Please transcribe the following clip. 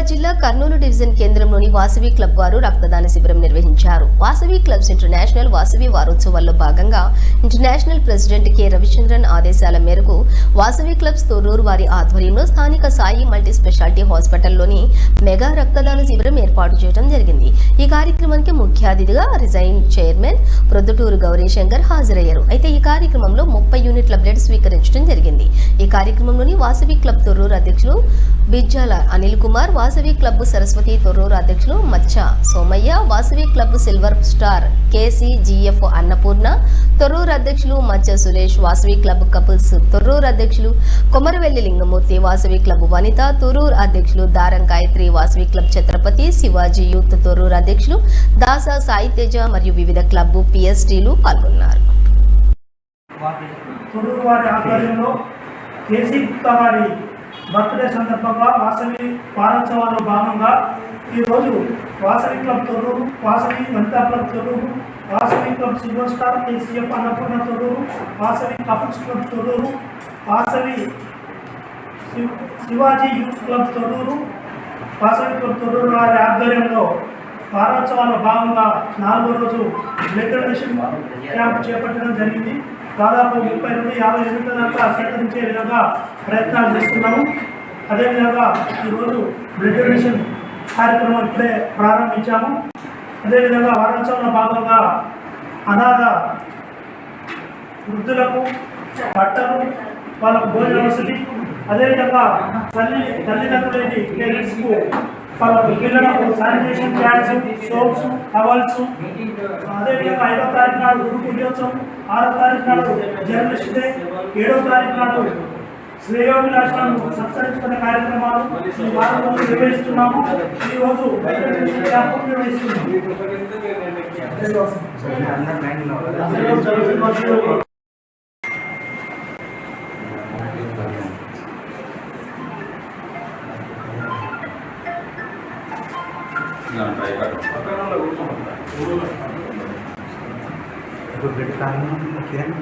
నిజామాబాద్ జిల్లా కర్నూలు డివిజన్ కేంద్రంలోని వాసవి క్లబ్ వారు రక్తదాన శిబిరం నిర్వహించారు. వాసవి క్లబ్స్ ఇంటర్నేషనల్ వాసవి వారోత్సవాల్లో భాగంగా ఇంటర్నేషనల్ ప్రెసిడెంట్ కె. రవిచంద్రన్ ఆదేశాల మేరకు వాసవి క్లబ్స్ తొర్రూరు వారి ఆధ్వర్యంలో స్థానిక సాయి మల్టీ స్పెషాలిటీ హాస్పిటల్లోని మెగా రక్తదాన శిబిరం ఏర్పాటు చేయడం జరిగింది. ఈ కార్యక్రమానికి ముఖ్య అతిథిగా రిజైన్ చైర్మన్ ప్రొద్దుటూరు గౌరీశంకర్ హాజరయ్యారు. అయితే ఈ కార్యక్రమంలో ముప్పై యూనిట్ల బ్లడ్ స్వీకరించడం జరిగింది. ఈ కార్యక్రమంలోని వాసవి క్లబ్ తొర్రూరు అధ్యక్షులు బిజ్జాల అనిల్ కుమార్ వాసవి క్లబ్ సరస్వతి తొర్రూరు అధ్యక్షులు Maccha Somaiah Vasavi club silver star KCGF Annapurna Thorrur అధ్యక్షులు మచ్చ సురేష్ వాసవి క్లబ్ కపుల్స్ తొర్రూరు అధ్యక్షులు కొమరవెల్లి లింగమూర్తి వాసవి క్లబ్ వనిత తొర్రూరు అధ్యక్షులు దారం గాయత్రి వాసవి క్లబ్ ఛత్రపతి శివాజీ యూత్ తొర్రూరు అధ్యక్షులు దాస సాయితేజ మరియు వివిధ క్లబ్ పిఎస్టీలు పాల్గొన్నారు. తొర్రూరు వారి ఆధ్వర్యంలో కేసీ గుప్తా వారి బర్త్డే సందర్భంగా వాసవి వారోత్సవాల్లో భాగంగా ఈరోజు Vasavi club Thorrur Vasavi Vanitha club Thorrur Vasavi club silver star KCF Annapurna Thorrur Vasavi couples club Thorrur Vasavi Shivaji youth club Thorrur Vasavi club Thorrur వారి ఆధ్వర్యంలో వారోత్సవాల్లో భాగంగా నాలుగో రోజు బ్లడ్ డొనేషన్ క్యాంప్ చేపట్టడం జరిగింది. దాదాపు ముప్పై నుండి యాభై యూనిట్ల దాకా సేకరించే విధంగా ప్రయత్నాలు చేస్తున్నాము. అదేవిధంగా ఈరోజు బ్లడ్ డొనేషన్ కార్యక్రమం ఇప్పుడే ప్రారంభించాము. అదేవిధంగా వారోత్సవంలో భాగంగా అనాథ వృద్ధులకు బట్టలు వాళ్ళకు భోజన వసతి అదేవిధంగా తల్లి తల్లిదండ్రులేని పేరెంట్స్కు వాళ్ళకు పిల్లలకు శానిటేషన్ ప్యాడ్స్ సోప్స్ టవల్స్ అదేవిధంగా ఐదో తారీఖు నాడు గురు పుణ్యోత్సవం ఆరో తారీఖు నాడు జర్నలిస్ట్ డే ఏడో తారీఖు నాడు శ్రేయోభిలాషాలను సత్కరించుకునే కార్యక్రమాలు ఈ వారంలో నిర్వహిస్తున్నాము. ఈ రోజు నిర్వహిస్తున్నాము ఇప్పుడు బ్లడ్ కారణం కిరణ్